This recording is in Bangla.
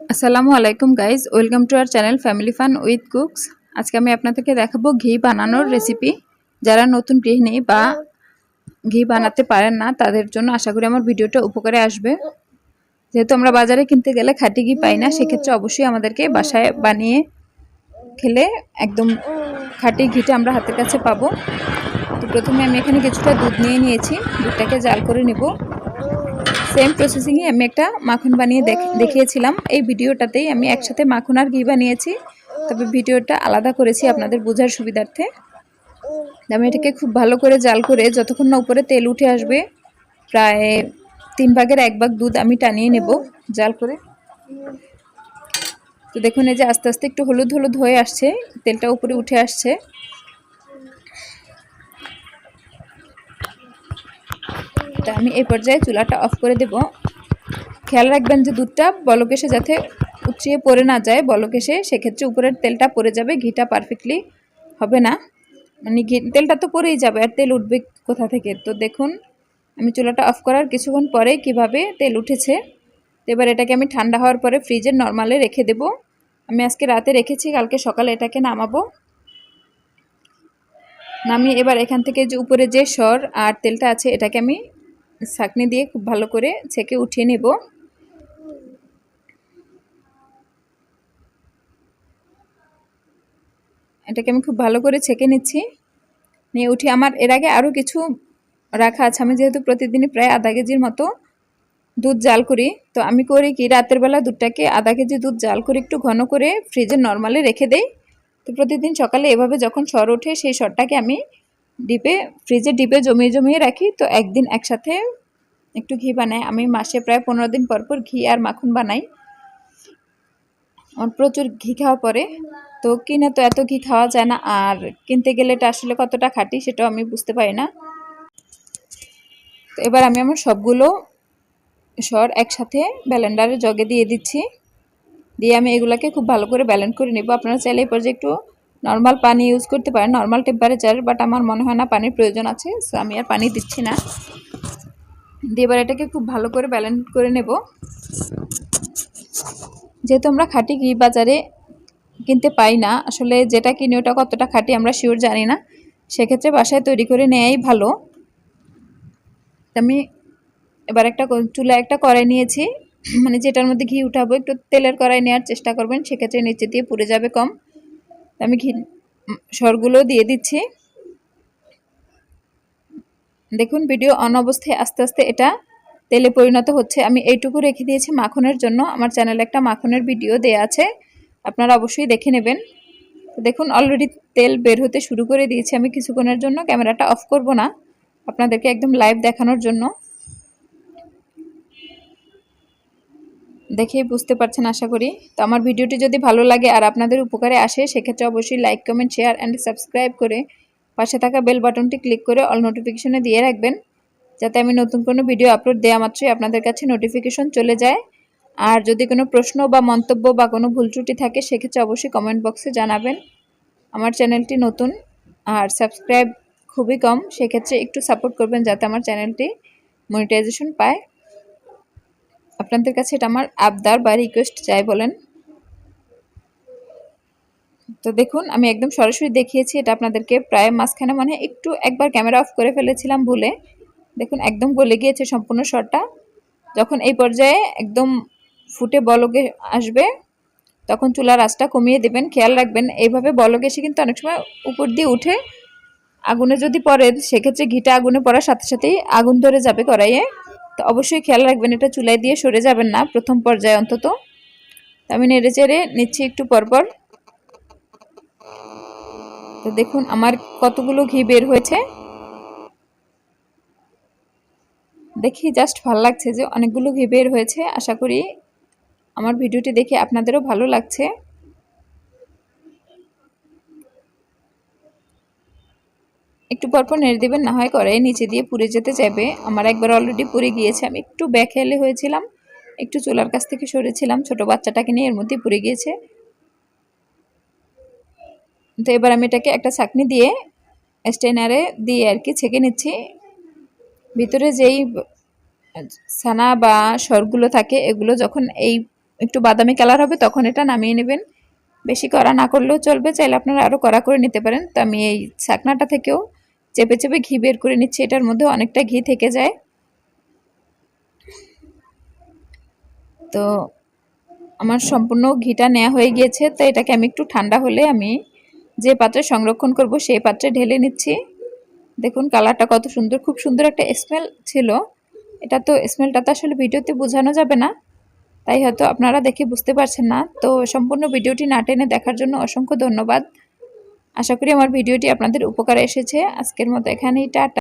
আসসালামু আলাইকুম guys welcome to our channel family fun with cooks আজকে আমি আপনাদেরকে দেখাবো ঘি বানানোর রেসিপি যারা নতুন গৃহিণী বা ঘি বানাতে পারেন না, তাদের জন্য আশা করি আমার ভিডিওটা উপকারে আসবে। যেহেতু আমরা বাজারে কিনতে গেলে খাঁটি ঘি পাই না, সেক্ষেত্রে অবশ্যই আমাদেরকে বাসায় বানিয়ে খেলে একদম খাঁটি ঘিটা আমরা হাতের কাছে পাবো। তো প্রথমে আমি এখানে কিছুটা দুধ নিয়ে নিয়েছি। দুধটাকে জাল করে নেব। সেম প্রসেসিংয়ে আমি একটা মাখন বানিয়ে দেখিয়েছিলাম। এই ভিডিওটাতেই আমি একসাথে মাখন আর ঘি বানিয়েছি। তবে ভিডিওটা আলাদা করেছি আপনাদের বোঝার সুবিধার্থে। আমি এটাকে খুব ভালো করে জাল করে যতক্ষণ না উপরে তেল উঠে আসবে, প্রায় তিন ভাগের এক ভাগ দুধ আমি টানিয়ে নেব জাল করে। তো দেখুন এই যে আস্তে আস্তে একটু হলুদ হলুদ হয়ে আসছে, তেলটা উপরে উঠে আসছে। তো আমি এই পর্যায়ে চুলাটা অফ করে দেব। খেয়াল রাখবেন যে দুধটা বলকেশে যাতে উচ্চিয়ে পড়ে না যায় বলকেশে সেক্ষেত্রে উপরের তেলটা পড়ে যাবে, ঘিটা পারফেক্টলি হবে না। মানে ঘি, তেলটা তো পরেই যাবে আর তেল উঠবে কোথা থেকে? তো দেখুন, আমি চুলাটা অফ করার কিছুক্ষণ পরে কীভাবে তেল উঠেছে। এবার এটাকে আমি ঠান্ডা হওয়ার পরে ফ্রিজে নর্মালে রেখে দেব। আমি আজকে রাতে রেখেছি, কালকে সকালে এটাকে নামাবো। নামিয়ে এবার এখান থেকে যে উপরে যে সর আর তেলটা আছে, এটাকে আমি ছাকনি দিয়ে খুব ভালো করে ছেঁকে উঠিয়ে নেব। এটাকে আমি খুব ভালো করে ছেঁকে নিচ্ছি। নিয়ে উঠে আমার এর আগে আরও কিছু রাখা আছে। আমি যেহেতু প্রতিদিনই প্রায় আধা কেজির মতো দুধ জাল করি, তো আমি করি কি রাতের বেলা দুধটাকে আধা কেজি দুধ জাল করে একটু ঘন করে ফ্রিজে নর্মালে রেখে দেই। তো প্রতিদিন সকালে এভাবে যখন সর ওঠে সেই সরটাকে আমি ডিপে, ফ্রিজে ডিপে জমিয়ে জমিয়ে রাখি। তো একদিন একসাথে একটু ঘি বানাই। আমি মাসে প্রায় পনেরো দিন পর পর ঘি আর মাখন বানাই। আমার প্রচুর ঘি খাওয়া পরে। তো কিনে তো এত ঘি খাওয়া যায় না। আর কিনতে গেলে এটা আসলে কতটা খাটি সেটাও আমি বুঝতে পারি না। তো এবার আমি আমার সবগুলো সর একসাথে ব্যালেন্ডারে জগে দিয়ে দিচ্ছি। দিয়ে আমি এগুলোকে খুব ভালো করে ব্যালেন্ড করে নেব। আপনারা চাইলে এই পর্যায়ে একটু নর্মাল পানি ইউজ করতে পারেন নর্মাল টেম্পারেচার বাট আমার মনে হয় না পানির প্রয়োজন আছে সো আমি আর পানি দিচ্ছি না। দিয়ে এবার এটাকে খুব ভালো করে ব্যালেন্স করে নেব। যেহেতু আমরা খাঁটি ঘি বাজারে কিনতে পাই না, আসলে যেটা কিনি ওটা কতটা খাঁটি আমরা শিওর জানি না। সেক্ষেত্রে বাসায় তৈরি করে নেওয়াই ভালো। আমি এবার একটা চুলা একটা কড়াই নিয়েছি মানে যেটার মধ্যে ঘি উঠাবো, একটু তেলের কড়াই নেওয়ার চেষ্টা করবেন, সেক্ষেত্রে নিচে দিয়ে পুড়ে যাবে কম। আমি ঘি সরগুলো দিয়ে দিচ্ছি। দেখুন, ভিডিও অন অবস্থায় আস্তে আস্তে এটা তেলে পরিণত হচ্ছে। আমি এইটুকু রেখে দিয়েছি মাখনের জন্য। আমার চ্যানেলে একটা মাখনের ভিডিও দেয়া আছে। আপনারা অবশ্যই দেখে নেবেন। দেখুন অলরেডি তেল বের হতে শুরু করে দিয়েছি। আমি কিছুক্ষণের জন্য ক্যামেরাটা অফ করব না। আপনাদেরকে একদম লাইভ দেখানোর জন্য। দেখে বুঝতে পারছেন আশা করি। তো আমার ভিডিওটি যদি ভালো লাগে আর আপনাদের উপকারে আসে, সেক্ষেত্রে অবশ্যই like comment share and subscribe করে পাশে থাকা বেল বাটনটি ক্লিক করে অল নোটিফিকেশনে দিয়ে রাখবেন, যাতে আমি নতুন কোনো ভিডিও আপলোড দেওয়া মাত্রই আপনাদের কাছে নোটিফিকেশন চলে যায়। আর যদি কোনো প্রশ্ন বা মন্তব্য বা কোনো ভুল ত্রুটি থাকে, সেক্ষেত্রে অবশ্যই কমেন্ট বক্সে জানাবেন। আমার চ্যানেলটি নতুন আর সাবস্ক্রাইব খুবই কম, সেক্ষেত্রে একটু সাপোর্ট করবেন যাতে আমার চ্যানেলটি মনিটাইজেশন পায়। আপনাদের কাছে এটা আমার আবদার বা রিকোয়েস্ট চাই বলেন। তো দেখুন, আমি একদম সরাসরি দেখিয়েছি, এটা আপনাদেরকে প্রায় মাঝখানে মনে একটু একবার ক্যামেরা অফ করে ফেলেছিলাম ভুলে। দেখুন, একদম গলে গিয়েছে সম্পূর্ণ শটটা। যখন এই পর্যায়ে একদম ফুটে বলকে আসবে, তখন চুলার আঁচটা কমিয়ে দেবেন, খেয়াল রাখবেন। এইভাবে বলক এসে কিন্তু অনেক সময় উপর দিয়ে উঠে, আগুনে যদি পড়ে, সেক্ষেত্রে ঘিটা আগুনে পড়ার সাথে সাথেই আগুন ধরে যাবে কড়াইয়ে। তো অবশ্যই খেয়াল রাখবেন, এটা চুলায় দিয়ে সরে যাবেন না, প্রথম পর্যায়ে অন্তত। আমি নেড়ে চেড়ে নিচ্ছি একটু পরপর। তো দেখুন, আমার কতগুলো ঘি বের হয়েছে। দেখি, জাস্ট ভালো লাগছে যে অনেকগুলো ঘি বের হয়েছে, আশা করি আমার ভিডিওটি দেখে আপনাদেরও ভালো লাগছে। একটু পরপর নেড়ে দেবেন, না হয় কড়াই নিচে দিয়ে পুড়ে যেতে চাইবে আমার একবার অলরেডি পুড়ে গিয়েছে, আমি একটু ব্যাখেলে হয়েছিলাম, একটু চুলার কাছ থেকে সরেছিলাম, ছোট বাচ্চাটাকে নিয়ে এর মধ্যে পুড়ে গিয়েছে। তো এবার আমি এটাকে একটা চাকনি দিয়ে স্টেনারে দিয়ে আর কি ছেঁকে নিচ্ছি। ভিতরে যেই ছানা বা সরগুলো থাকে, এগুলো যখন এই একটু বাদামি কালার হবে, তখন এটা নামিয়ে নেবেন। বেশি কড়া না করলেও চলবে, চাইলে আপনারা আরও কড়া করে নিতে পারেন। তো আমি এই ছাকনাটা থেকেও চেপে চেপে ঘি বের করে নিচ্ছি, এটার মধ্যে অনেকটা ঘি থেকে যায়। তো আমার সম্পূর্ণ ঘিটা নেওয়া হয়ে গিয়েছে, তো এটাকে আমি একটু ঠান্ডা হলে আমি যে পাত্রে সংরক্ষণ করব সেই পাত্রে ঢেলে নিচ্ছি। দেখুন কালারটা কত সুন্দর, খুব সুন্দর একটা স্মেল ছিল। এটা তো স্মেলটা তো আসলে ভিডিওতে বোঝানো যাবে না, তাই হয়তো আপনারা দেখে বুঝতে পারছেন না। তো সম্পূর্ণ ভিডিওটি না টেনে দেখার জন্য অসংখ্য ধন্যবাদ। আশা করি আমার ভিডিওটি আপনাদের উপকারে এসেছে। আজকের মতো এখানেই টাটা।